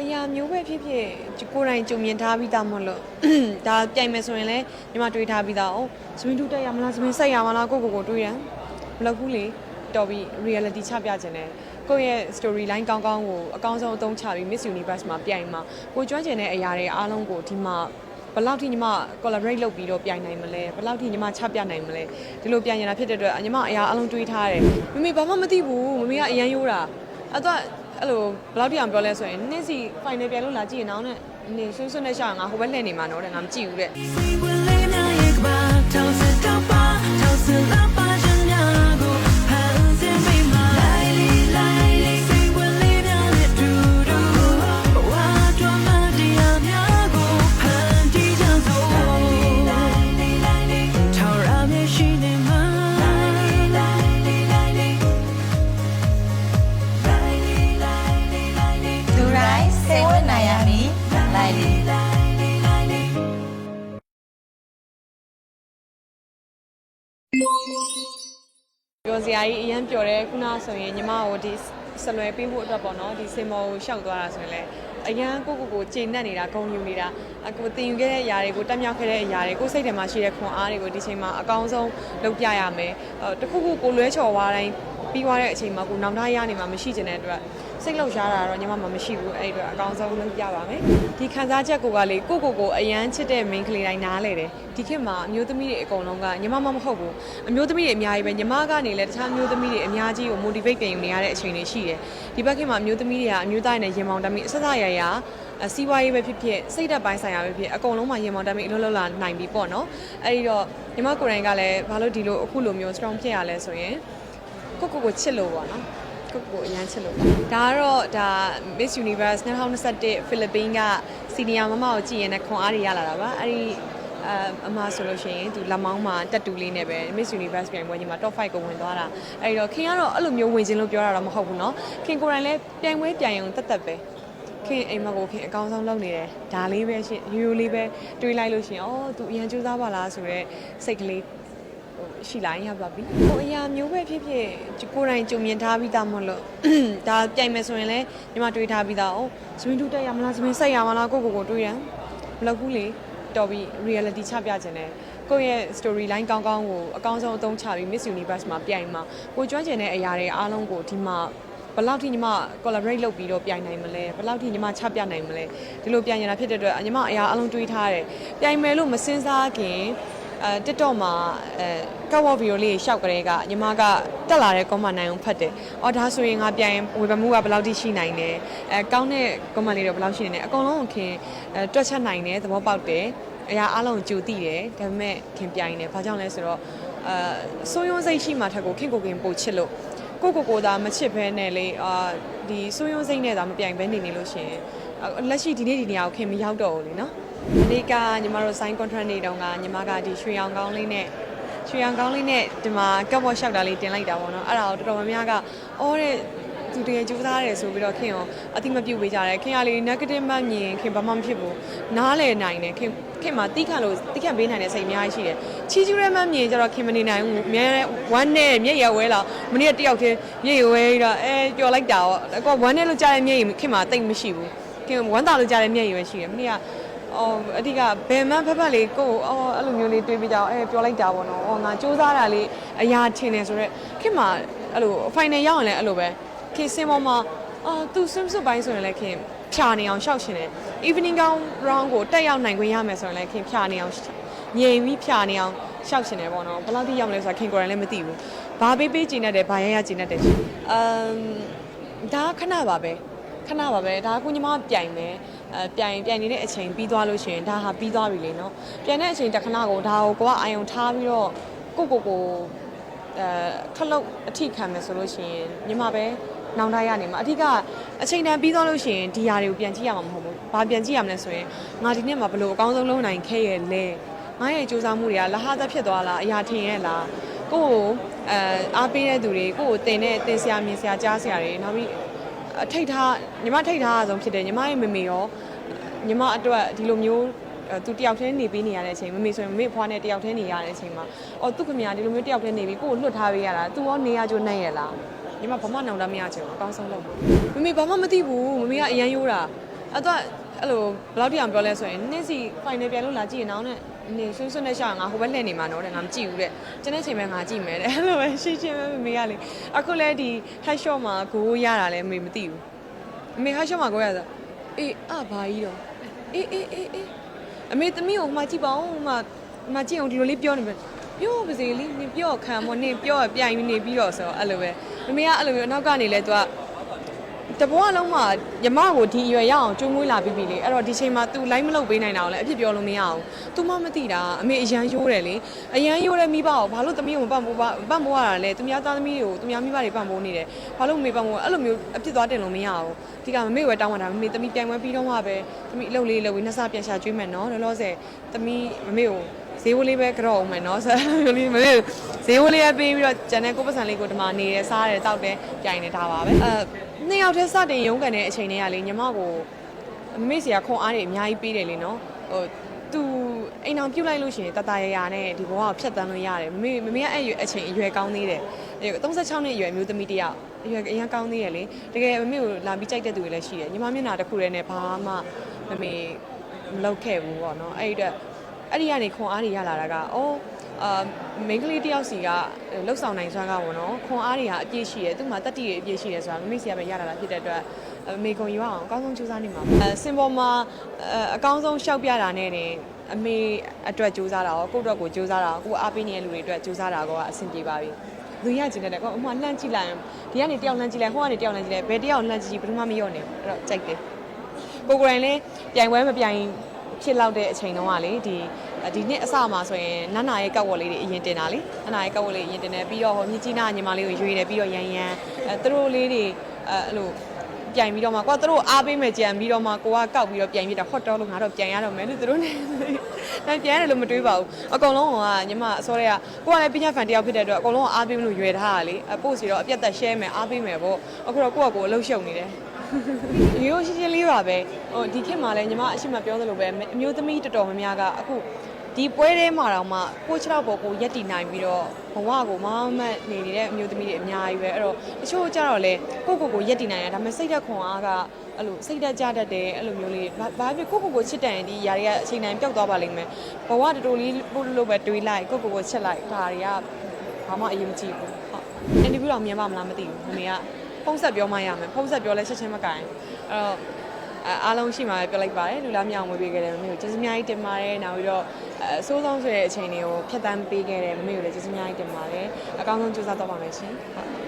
အရာမျိုးပဲဖြစ်ဖြစ်ကိုယ်တိုင်ကြုံမြင်ထားပြီးသားမလို့ဒါပြိုင်မယ်ဆိုရင်လည်းညီမတွေးထားပြီးသားအောင်စမင်းတူတက်ရမလားစမင်းဆက်ရမလားကိုကိုကိုတွေးရန်မလုပ်ဘူးလေတော်ပြီး reality ချပြခြင်းနဲ့ကိုယ့်ရဲ့ story line ကောင်းကောင်းကိုအကောင်းဆုံးအသုံးချပြီး Miss Universe မှာပြိုင်မှာကိုကျွမ်းကျင်တဲ့အရာတွေအားလုံးကိုဒီမှာဘယ်လောက်ထိညီမ collaborate လုပ်ပြီးတော့ပြိုင်နိုင်မလဲဘယ်လောက်ထိညီမချပြနိုင်မလဲဒီလိုပြိုင်ရတာဖြစ်တဲ့အတွက်ညီမအရာအလုံးတွေးထားတယ်မမေဘာမှမသိဘူးမမေကအရန်ရိုးတာအဲ့တော့ အဲ့လိုဘယ်လောက်တိအောင်ပြောလဲဆိုရင်နေ့စီ final ပြန်လို့လာကြည့်ရင်တော့နဲ့နေဆွန်းဆွန်းနဲ့ရှောင်းငါဟိုဘက်လှည့်နေမှာတော့တဲ့ငါမကြည့်ဘူးတဲ့ ပြောစရာကြီးအရန်ပျော်တယ်ခုနဆိုရင်ညီမကိုဒီဆလွယ်ပေးဖို့အတွက်ပေါ့နော်ဒီစင်မော်ကိုရှောက်သွားတာဆိုရင်လည်းအရန်ကိုကိုကိုချိန်နှက်နေတာဂုံယူနေတာအကိုတင်ယူခဲ့တဲ့အရာတွေကိုတက်မြောက်ခဲ့တဲ့အရာတွေကိုစိတ်ထဲမှာရှိတဲ့ခွန်အားတွေကိုဒီချိန်မှာအကောင်းဆုံးလုပ်ပြရမယ်အဲတခုခုကိုလွဲချော်သွားတိုင်းပြီးသွားတဲ့အချိန်မှာကိုနောင်တရနေမှာမရှိချင်တဲ့အတွက် စိတ်လှုပ်ရှားတာတော့ညီမမှမရှိဘူးအဲ့ဒီအတွက်အကောင်းဆုံးလုပ်ပြပါမယ်ဒီခံစားချက်ကိုကလေကိုကိုကိုအရန်ချစ်တဲ့ main ကလေးတိုင်းနားလေတယ်ဒီခေတ်မှာအမျိုးသမီးတွေအကုန်လုံးကညီမမမဟုတ်ဘူးအမျိုးသမီးတွေအများကြီးပဲညီမကနေလည်းတခြားအမျိုးသမီးတွေအများကြီးကို motivate ပြင်ယူနေရတဲ့အချိန်တွေရှိတယ်ဒီဘက်ခေတ်မှာအမျိုးသမီးတွေကအမျိုးသားတွေနဲ့ရင်မောင်တမ်းပြီးအစစရရအစီးပွားရေးပဲဖြစ်ဖြစ်စိတ်ဓာတ်ပိုင်းဆိုင်ရာပဲဖြစ်အကုန်လုံးမှာရင်မောင်တမ်းပြီးအလုပ်လုပ်လာနိုင်ပြီပေါ့နော်အဲ့ဒီတော့ညီမကိုယ်တိုင်ကလည်းဘာလို့ဒီလိုအခုလိုမျိုး strong ဖြစ်ရလဲဆိုရင်ကိုကိုကိုချစ်လို့ပေါ့နော် ကိုကိုကိုအရန်ချစ်လို့ပေါ့ဒါကတော့ဒါ Miss Universe 2021ဖိလစ်ပင်းကစီနီယာမမကိုကြည့်ရင်လည်းခွန်အားတွေရလာတာပါအဲ့ဒီအအမဆိုလို့ရှိရင်သူလက်မောင်းမှာတက်တူလေးနဲ့ပဲ Miss Universe ပြိုင်ပွဲကြီးမှာ top 5ကိုဝင်သွားတာအဲ့ဒီတော့ခင်ကတော့အဲ့လိုမျိုးဝင်ခြင်းလို့ပြောတာတော့မဟုတ်ဘူးเนาะခင်ကိုယ်တိုင်လည်းပြိုင်ပွဲပြိုင်အောင်တက်တက်ပဲခင်အိမ်မကိုခင်အကောင်းဆုံးလုပ်နေတယ်ဒါလေးပဲရှင်ရိုးရိုးလေးပဲတွေးလိုက်လို့ရှင်အော်သူအရန်ကြိုးစားပါလားဆိုတော့စိတ်ကလေး ဟို ရှိလာရင်ရပါပြီဟိုအရာမျိုးပဲဖြစ်ဖြစ်ကိုယ်တိုင်ကြုံမြင်ထားပြီးသားမလို့ဒါပြိုင်မယ်ဆိုရင်လည်းညီမတွေးထားပြီးသားအောင်စမင်းတူတက်ရမလားစမင်းဆက်ရမလားကိုကိုကိုတွေးရန်မလုပ်ဘူးလေတော်ပြီး reality ချပြခြင်းနဲ့ကိုယ့်ရဲ့ story line ကောင်းကောင်းကိုအကောင်းဆုံးအသုံးချပြီး Miss Universe မှာပြိုင်မှာကိုကျွမ်းကျင်တဲ့အရာတွေအားလုံးကိုဒီမှာဘယ်လောက်ထိညီမ collaborate လုပ်ပြီးတော့ပြိုင်နိုင်မလဲဘယ်လောက်ထိညီမချပြနိုင်မလဲဒီလိုပြိုင်ရတာဖြစ်တဲ့အတွက်ညီမအရာအလုံးတွေးထားတယ်ပြိုင်မယ်လို့မစင်စားခင် အဲ TikTok မှာအဲကောက်ဝဗီဒီယိုလေးရှောက်ကြတဲ့ကညီမကတက်လာတဲ့ comment နိုင်အောင်ဖတ်တယ်။အော်ဒါဆိုရင်ငါပြန်ဝေဖန်မှုကဘယ်လောက်ထိရှိနိုင်လဲ။အဲကောင်းတဲ့ comment လေးတော့ဘယ်လောက်ရှိနေလဲ။အကုန်လုံးကိုခင်အဲတွက်ချက်နိုင်တယ်သဘောပေါက်တယ်။အရာအလုံးကိုကြိုသိတယ်။ဒါပေမဲ့ခင်ပြိုင်တယ်။ဘာကြောင့်လဲဆိုတော့အဲစိုးရုံးစိတ်ရှိမှထက်ကိုခင်ကိုခင်ပို့ချစ်လို့ကိုကိုကိုသာမချစ်ဘဲနဲ့လေအာဒီစိုးရုံးစိတ်နဲ့သာမပြိုင်ဘဲနေနေလို့ရှရင်အာလက်ရှိဒီနေ့ဒီနေရာကိုခင်မရောက်တော့ဘူးလीနော် ဒီနေ့ကညီမတို့ sign contract နေတုန်းကညီမကဒီရွှေရောင်ကောင်းလေးနဲ့ရွှေရောင်ကောင်းလေးနဲ့ဒီမှာကပ်ဘော့ရှောက်တာလေးတင်လိုက်တာပေါ့နော်အဲ့ဒါကိုတော်တော်များများကအော်တဲ့သူတကယ်ကြိုးစားတယ်ဆိုပြီးတော့ခင်ရောအတိမပြုတ်ပေးကြတယ်ခင်ကလေ negative မှမြင်ခင်ဘာမှမဖြစ်ဘူးနားလည်နိုင်တယ်ခင်ခင်မှာတိခတ်လို့တိခတ်ပေးနိုင်တဲ့စိတ်အများကြီးရှိတယ်ချီကျူးရဲမှမြင်ကြတော့ခင်မနေနိုင်ဘူးအများဝမ်းနဲ့မျက်ရဝဲလာမနေ့ကတယောက်ချင်းမျက်ရဝဲပြီးတော့အဲပျော်လိုက်တာပေါ့အကောဝမ်းနဲ့လို့ကြားတဲ့မျက်ရခင်မှာတိတ်မရှိဘူးခင်ဝမ်းသာလို့ကြားတဲ့မျက်ရဝဲရှိတယ်မနေ့က အော်အဓိကဘယ်မှဖက်ဖက်လေးကိုယ့်အော်အဲ့လိုမျိုးလေးတွေးပြီးကြအောင်အဲပြောလိုက်တာပေါ့နော်။အော်ငါစူးစမ်းတာလေးအရာထင်နေဆိုတော့ခင်မှာအဲ့လို final ရောက်ရင်လည်းအဲ့လိုပဲခင်စင်ပေါ်မှာအာသူ swim suit ပိုင်းဆိုရင်လည်းခင်ဖြာနေအောင်ရှောက်ရှင်တယ် evening gown round ကိုတက်ရောက်နိုင်ခွင့်ရမယ်ဆိုရင်လည်းခင်ဖြာနေအောင်ငြိမ်ပြီးဖြာနေအောင်ရှောက်ရှင်တယ်ပေါ့နော်။ဘယ်လောက်ထိရောက်မလဲဆိုတာခင်ကိုယ်တိုင်လည်းမသိဘူး။ဘာပေးပေးကျင်တတ်တယ်ဘာရရကျင်တတ်တယ်ရှင်။အမ်ဒါကခဏပါပဲ။ခဏပါပဲဒါကကိုညီမပြိုင်မယ်အဲ ပြိုင်ပြိုင်နေတဲ့အချိန်ပြီးသွားလို့ရှိရင်ဒါဟာပြီးသွားပြီလေနော်ပြိုင်တဲ့အချိန်တစ်ခဏကိုဒါကိုကိုကအာယုံထားပြီးတော့ကိုကိုကိုအဲခလုတ်အထိခံမယ်ဆိုလို့ရှိရင်ညီမပဲနောင်တရနေမှာအဓိကအချိန်တန်ပြီးသွားလို့ရှိရင်ဒီຢာတွေကိုပြန်ကြည့်ရမှာမဟုတ်ဘူးဘာပြန်ကြည့်ရမလဲဆိုရင်ငါဒီနေ့မှာဘယ်လိုအကောင်းဆုံးလုပ်နိုင်ခဲ့ရဲ့လဲငါရဲ့စူးစမ်းမှုတွေကလဟသက်ဖြစ်သွားလားအရာထင်ရဲ့လားကိုကိုအဲအားပေးတဲ့သူတွေကိုကိုတင်တဲ့တင်ဆရာမြင်ဆရာကြားဆရာတွေနောက်ပြီး အထိတ်ထားညီမထိတ်ထားအဆုံးဖြစ်တယ်ညီမရဲ့မမေရောညီမအတွက်ဒီလိုမျိုးအဲသူတယောက်တည်းနေပေးနေရတဲ့အချိန်မမေဆိုရင်မမေဖွားနဲ့တယောက်တည်းနေရတဲ့အချိန်မှာအော်သူ့ခင်ဗျာဒီလိုမျိုးတယောက်တည်းနေပြီးကိုကိုလွတ်ထားပေးရတာသူရောနေရကြိုနိုင်ရလားညီမဘာမှနောင်တမရချင်ဘူးအကောင်းဆုံးလုပ်ပါမမေဘာမှမသိဘူးမမေကအရန်ရိုးတာအဲ့တော့ အဲ့လိုဘယ်လောက်တိအောင်ပြောလဲဆိုရင်နေ့စီ final ပြန်လို့လာကြည့်ရင်တော့နဲ့နေဆွန်းဆွန်းနဲ့ရှောင်းငါဟိုဘက်လှည့်နေမှာတော့တဲ့ငါမကြည့်ဘူးတဲ့ကျန်တဲ့ချိန်မှာငါကြည့်မယ်တဲ့အဲ့လိုပဲရှင်းရှင်းပဲမေကလေအခုလဲဒီ head shot မှာဂိုးရတာလဲမေမသိဘူးအမေ head shot မှာဂိုးရတာအေးအဘာကြီးတော့အေးအေးအေးအေးအမေသမီးကိုမှကြည့်ပါဦးမှမှကြည့်အောင်ဒီလိုလေးပြောနေပဲပြောပါစေလေနင်ပြောခံမနင်ပြောပြိုင်နေပြီးတော့ဆိုတော့အဲ့လိုပဲမမေကအဲ့လိုမျိုးအနောက်ကနေလဲ तू က တဘောအလုံးမှာယမကိုဒီအရွယ်ရအောင်ကျုံးမွေးလာပြီးပြီလေအဲ့တော့ဒီချိန်မှာ तू လိုက်မလုပ်ပေးနိုင်တာကိုလည်းအဖြစ်ပြောလို့မရအောင် तू မှမသိတာအမေအရန်ရိုးတယ်လေအရန်ရိုးတဲ့မိဘကိုဘာလို့သမီးကိုမပန့်ပိုးပါပန့်ပိုးရတာလဲသူများသားသမီးတွေကိုသူများမိဘတွေပန့်ပိုးနေတယ်ဘာလို့မေပန့်ပိုးအဲ့လိုမျိုးအဖြစ်သွားတင်လို့မရအောင်ဒီကမမေဝဲတောင်းတာမမေသမီးပြိုင်ပွဲပြီးတော့မှပဲသမီးအလုပ်လေးလုပ်ပြီးနှစ်ဆပြန်ရှာကျွေးမယ်နော်လောလောဆယ်သမီးမမေကို ဈေးဝလေးပဲကြောက်အောင်မယ်နော်ဆိုတော့လေးမမေဈေးဝလေးပဲပေးပြီးတော့ကျန်တဲ့ကိုယ်ပတ်စံလေးကိုဒီမှာနေတယ်စားတယ်တောက်တယ်ပြိုင်နေတာပါပဲအဲနှစ်ယောက်တည်းစတင်ရုန်းကန်တဲ့အချိန်တွေကလေညီမကိုမမေ့စီကခွန်အားတွေအများကြီးပေးတယ်လေနော်ဟိုသူအိမ်အောင်ပြုတ်လိုက်လို့ရှိရင်တတရရနဲ့ဒီဘဝကိုဖျက်တမ်းလို့ရတယ်မမေမမေကအဲ့ရွယ်အချိန်အရွယ်ကောင်းသေးတယ်အဲ36နှစ်အရွယ်မျိုးသမီးတစ်ယောက်အရွယ်အရင်ကောင်းသေးတယ်လေတကယ်မမေကိုလာပြီးကြိုက်တဲ့သူတွေလည်းရှိတယ်ညီမမျက်နှာတစ်ခုတည်းနဲ့ဘာမှမမေမလုပ်ခဲ့ဘူးပေါ့နော်အဲ့ဒီအတွက် အဲ့ဒီကနေခွန်အားတွေရလာတာကအော်အာမိန်းကလေးတယောက်စီကလှုပ်ဆောင်နိုင်စွမ်းကပေါ့နော်ခွန်အားတွေကအပြည့်ရှိတယ်သူ့မှာတက်တီတွေအပြည့်ရှိတယ်ဆိုတာမမေ့စီကပဲရလာတာဖြစ်တဲ့အတွက်အမေကုံယူအောင်အကောင်းဆုံးကြိုးစားနေမှာပါအဲစင်ပေါ်မှာအဲအကောင်းဆုံးရှောက်ပြတာနဲ့တင်အမေအတွက်ကြိုးစားတာရောကိုယ့်အတွက်ကိုကြိုးစားတာရောကိုယ်အားပေးနေတဲ့လူတွေအတွက်ကြိုးစားတာကောအဆင်ပြေပါပြီလူရကျင်တဲ့ကောအမှလှမ်းကြည့်လိုက်ရင်ဒီကနေတယောက်လှမ်းကြည့်လိုက်ဟိုကနေတယောက်လှမ်းကြည့်လိုက်ဘယ်တယောက်လှမ်းကြည့်ကြည့်ဘယ်သူမှမရော့နေဘူးအဲ့တော့ကြိုက်တယ်ကိုကိုယ်တိုင်လည်းပြိုင်ပွဲမပြိုင်ဖြစ်လောက်တဲ့အချိန်တုန်းကလေဒီ ဒီနှစ်အစမှာဆိုရင်နန္နာရဲ့ကောက်ဝက်လေးတွေအရင်တင်တာလေနန္နာရဲ့ကောက်ဝက်လေးအရင်တင်တယ်ပြီးတော့ဟိုမြကြီးနာညီမလေးကိုရွေးတယ်ပြီးတော့ရန်ရန်အဲသူတို့လေးတွေအဲအဲ့လိုပြိုင်ပြီးတော့မှကိုကသူတို့အားပေးမယ်ကြံပြီးတော့မှကိုကကောက်ပြီးတော့ပြိုင်ပြီးတော့ဟော့တော့လို့ငါတော့ပြိုင်ရတော့မယ်လို့သူတို့နဲ့အဲပြိုင်ရတယ်လို့မတွေးပါဘူးအကောင်လုံးကညီမအစောတွေကကိုကလည်းပညာဖန်တယောက်ဖြစ်တဲ့အတွက်အကောင်လုံးကအားပေးမလို့ရွယ်ထားတာလေအပို့စီတော့အပြတ်သက် share မယ်အားပေးမယ်ပေါ့အခုတော့ကိုကကိုအလုပ်ရှုပ်နေတယ်ရိုးရှင်းရှင်းလေးပါပဲဟိုဒီခေတ်မှာလည်းညီမအရှိမပြောသလိုပဲအမျိုးသမီးတော်တော်များများကအခု ဒီပွဲထဲမှာတော့မှကိုချောက်ပေါ်ကိုရက်တည်နိုင်ပြီးတော့ဘဝကိုမမတ်နေနေတဲ့အမျိုးသမီးတွေအများကြီးပဲအဲ့တော့တချို့ကြတော့လေကိုကိုကိုရက်တည်နိုင်တယ်ဒါပေမဲ့စိတ်သက်ခွန်အားကအဲ့လိုစိတ်သက်ကြတတ်တယ်အဲ့လိုမျိုးလေးဘာဘာဖြစ်ကိုကိုကိုချစ်တယ်ဒီຢာတွေကအချိန်တိုင်းပျောက်သွားပါလိမ့်မယ်ဘဝတူတူလေးပို့လို့ပဲတွေးလိုက်ကိုကိုကိုချစ်လိုက်ဒါတွေကဘာမှအရေးမကြီးဘူးဟုတ်အင်တာဗျူးတော့မြင်ပါမလားမသိဘူးမမေကဖုန်းဆက်ပြောမှရမယ်ဖုန်းဆက်ပြောလဲချက်ချင်းမကင်အဲ့တော့အဲအားလုံးရှိမှပဲပြောလိုက်ပါတယ်လူလားမြောင်ဝေးပေးခဲ့တယ်မမေကိုကျေးဇူးအများကြီးတင်ပါတယ်နောက်ပြီးတော့ အဲအဆိုးဆုံးဆိုတဲ့အချိန်တွေကိုဖျက်ဆီးပေးခဲ့တယ်မမေကိုလည်းကျေးဇူးအများကြီးတင်ပါတယ်အကောင်းဆုံးကြိုးစားတော့ပါမယ်ရှင်ဟုတ်